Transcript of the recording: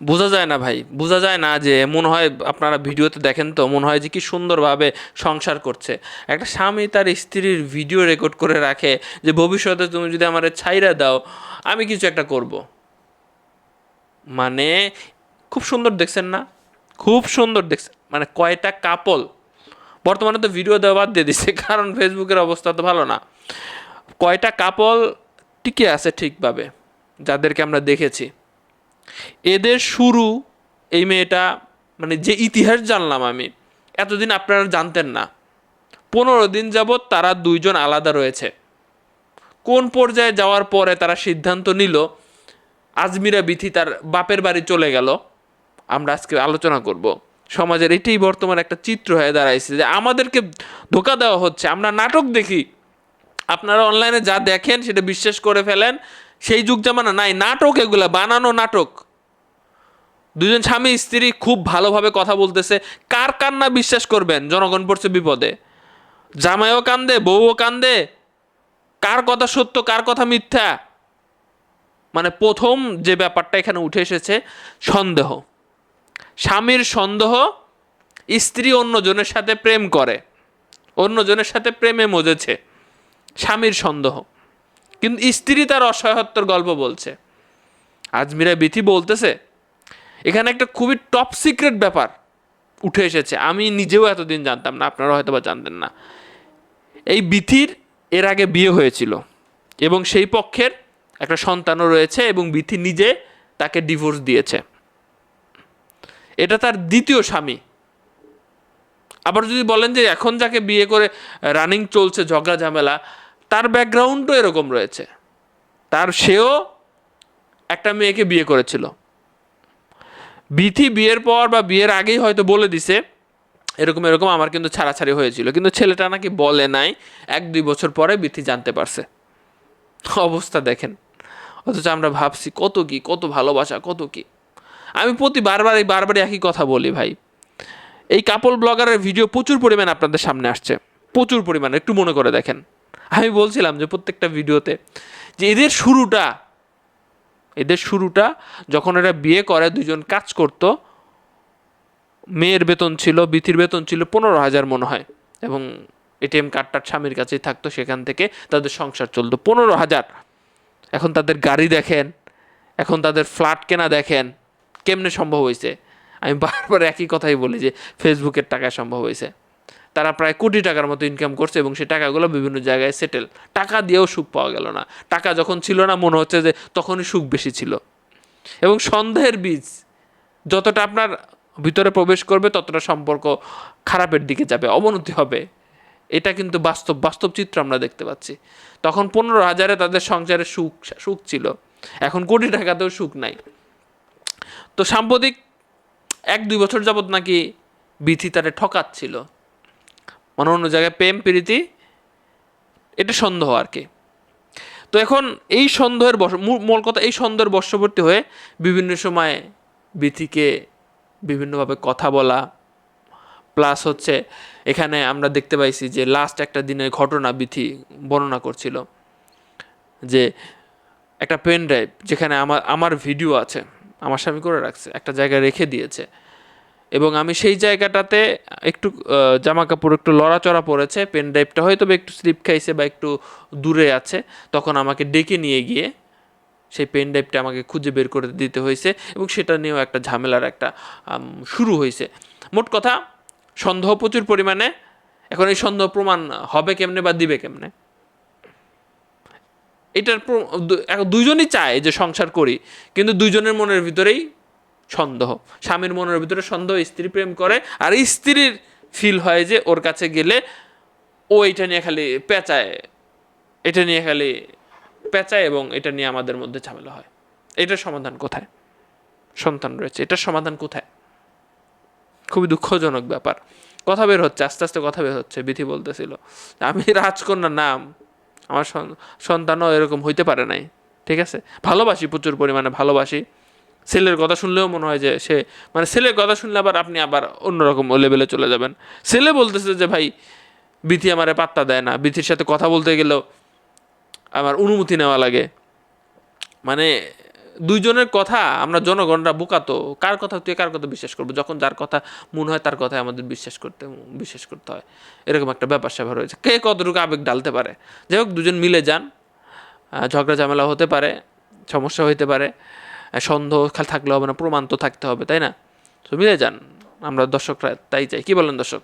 বোঝা যায় না ভাই, বোঝা যায় না যে মনে হয় আপনারা ভিডিওতে দেখেন তো, মনে হয় যে কি সুন্দরভাবে সংসার করছে। একটা স্বামী তার স্ত্রীর ভিডিও রেকর্ড করে রাখে যে ভবিষ্যতে তুমি যদি আমার ছাইরা দাও, আমি কিছু একটা করব। মানে খুব সুন্দর দেখছেন না? খুব সুন্দর দেখছেন মানে কয়টা কাপল বর্তমানে তো ভিডিও দেওয়া বাদ দিয়ে দিচ্ছে কারণ ফেসবুকের অবস্থা তো ভালো না। কয়টা কাপল টিকে আছে ঠিকভাবে, যাদেরকে আমরা দেখেছি। এদের শুরু এই মেয়েটা মানে যে ইতিহাস জানলাম আমি, এতদিন আপনারা জানতেন না। পনেরো দিন যাবৎ তারা দুইজন আলাদা রয়েছে। কোন পর্যায়ে যাওয়ার পরে তারা সিদ্ধান্ত নিল, আজমিরা বিথি তার বাপের বাড়ি চলে গেল। আমরা আজকে আলোচনা করব। সমাজের এটাই বর্তমান একটা চিত্র হয়ে দাঁড়াইছে যে আমাদেরকে ধোকা দেওয়া হচ্ছে। আমরা নাটক দেখি। আপনারা অনলাইনে যা দেখেন সেটা বিশ্বাস করে ফেলেন। সেই যুগ জামানা নাই, নাটক এগুলা, বানানো নাটক। দুজন স্বামী, স্ত্রী খুব ভালোভাবে কথা বলতেছে। কার কান্না বিশ্বাস করবেন? জনগণ পড়ছে বিপদে। জামাইও কান্দে, বউও কান্দে। কার কথা সত্য, কার কথা মিথ্যা? মানে প্রথম যে ব্যাপারটা এখানে উঠে এসেছে, সন্দেহ। স্বামীর সন্দেহ, স্ত্রী অন্যজনের সাথে প্রেম করে। অন্যজনের সাথে প্রেমে মজেছে। স্বামীর সন্দেহ। কিন্তু স্ত্রী তার অসহায়ত্বর গল্প বলছে। আজমিরা বিথি বলতেছে, এখানে একটা খুবই টপ সিক্রেট ব্যাপার উঠে এসেছে। আমি নিজেও এতদিন জানতাম না, আপনারা হয়তো বা জানতেন না। এই বিথির এর আগে বিয়ে হয়েছিল এবং সেই পক্ষের একটা সন্তানও রয়েছে এবং বিথি নিজে তাকে ডিভোর্স দিয়েছে। এটা তার দ্বিতীয় স্বামী। আবার যদি বলেন যে এখন যাকে বিয়ে করে রানিং চলছে ঝগড়া ঝামেলা তার ব্যাকগ্রাউন্ডও এরকম রয়েছে। তার সেও একটা মেয়েকে বিয়ে করেছিল। বিথি বিয়ের পর বা বিয়ের আগেই হয়তো বলে দিছে, এরকম এরকম আমার কিন্তু ছাড়াছাড়ি হয়েছিল। কিন্তু ছেলেটা নাকি বলে নাই, এক, দুই বছর পরে বিথি জানতে পারছে। অবস্থা দেখেন। অথচ আমরা ভাবছি, কত কি, কত ভালোবাসা, কত কি। আমি প্রতি বারবার এই বারবারই একই কথা বলি ভাই। এই কাপল ব্লগারের ভিডিও প্রচুর পরিমাণে আপনাদের সামনে আসছে। প্রচুর পরিমাণে, একটু মনে করে দেখেন। আমি বলছিলাম যে প্রত্যেকটা ভিডিওতে যে এদের শুরুটা এদের শুরুটা যখন এরা বিয়ে করে দুজন কাজ করতো, মেয়ের বেতন ছিল, বিথির বেতন ছিল পনেরো হাজার মনে হয়। এবং এটিএম কার্ডটার স্বামীর কাছেই থাকতো, সেখান থেকে তাদের সংসার চলতো। পনেরো হাজার। এখন তাদের গাড়ি দেখেন, এখন তাদের ফ্ল্যাট কেনা দেখেন, কেমনে সম্ভব হয়েছে? আমি বারবার একই কথাই বলি যে, ফেসবুকের টাকায় সম্ভব হয়েছে। তারা প্রায় কোটি টাকার মতো ইনকাম করছে এবং সেই টাকাগুলো বিভিন্ন জায়গায় সেটেল টাকা দিয়েও সুখ পাওয়া গেল না। টাকা যখন ছিল না, মনে হচ্ছে যে তখনই সুখ বেশি ছিল। এবং সন্দেহের বীজ, যতটা আপনার ভিতরে প্রবেশ করবে, ততটা সম্পর্ক খারাপের দিকে যাবে, অবনতি হবে। এটা কিন্তু বাস্তব বাস্তব চিত্র আমরা দেখতে পাচ্ছি। তখন পনেরো হাজারে তাদের সংসারে সুখ সুখ ছিল। এখন কোটি টাকাতেও সুখ নাই। তো সাম্প্রতিক এক দুই বছর যাবত নাকি বিথি তারে ঠকাচ্ছিল। মানে অন্য জায়গায় প্রেম, প্রীতি, এটা সন্দেহ আর কি। তো এখন এই সন্দেহের বশ, মূল- কথা এই সন্দেহের বর্ষবর্তী হয়ে বিভিন্ন সময় বিথিকে বিভিন্নভাবে কথা বলা প্লাস হচ্ছে এখানে আমরা দেখতে পাইছি যে লাস্ট একটা দিনের ঘটনা বিথি বর্ণনা করছিল, যে একটা পেন ড্রাইভ যেখানে আমার আমার ভিডিও আছে, আমার স্বামী করে রাখছে, একটা জায়গায় রেখে দিয়েছে। এবং আমি সেই জায়গাটাতে একটু জামা কাপড় একটু লড়াচড়া পড়েছে পেন ড্রাইভটা হয়তো বা একটু স্লিপ খাইছে বা একটু দূরে আছে, তখন আমাকে ডেকে নিয়ে গিয়ে সেই পেন ড্রাইভটা আমাকে খুঁজে বের করে দিতে হয়েছে এবং সেটা নিয়েও একটা ঝামেলার একটা শুরু হয়েছে। মোট কথা, সন্দেহ প্রচুর পরিমাণে। এখন এই সন্দেহ প্রমাণ হবে কেমনে বা দিবে কেমনে? এটার দুইজনই চায় যে সংসার করি, কিন্তু দুইজনের মনের ভিতরেই সন্দেহ। স্বামীর মনের ভিতরে সন্দেহ, স্ত্রী প্রেম করে, আর স্ত্রীর ফিল হয় যে ওর কাছে গেলে ও এটা নিয়ে খালি পেঁচায়, এটা নিয়ে খালি পেঁচায় এবং এটা নিয়ে আমাদের মধ্যে ঝামেলা হয়। এটার সমাধান কোথায়? সন্তান রয়েছে, এটার সমাধান কোথায়? খুবই দুঃখজনক ব্যাপার। কথা বের হচ্ছে, আস্তে আস্তে কথা বের হচ্ছে বিধি বলতেছিল, আমি রাজকন্যার নাম, আমার সন- সন্তানও এরকম হইতে পারে নাই, ঠিক আছে? ভালোবাসি প্রচুর পরিমাণে, ভালোবাসি। ছেলের কথা শুনলেও মনে হয় যে সে মানে ছেলের কথা শুনলে আবার আপনি আবার অন্যরকম লেভেলে চলে যাবেন। ছেলে বলতেছে যে, ভাই, বিথি আমারে পাত্তা দেয় না। বিথির সাথে কথা বলতে গেলেও আমার অনুমতি নেওয়া লাগে। মানে দুইজনের কথা, আমরা জনগণরা বোকাতো কার কথা তুই কার কথা বিশ্বাস করব? যখন যার কথা মনে হয় তার কথাই আমাদের বিশ্বাস করতে বিশ্বাস করতে হয়। এরকম একটা ব্যাপার স্যাপার হয়েছে। কে কতটুকু আবেগ ডালতে পারে? যাই হোক, দুজন মিলে যান। ঝগড়া ঝামেলা হতে পারে, সমস্যা হইতে পারে। সন্দেহ খালি থাকলে হবে না, প্রমাণ তো থাকতে হবে, তাই না? তো মিলে যান, আমরা দর্শকরা তাই চাই। কী বলেন দর্শক?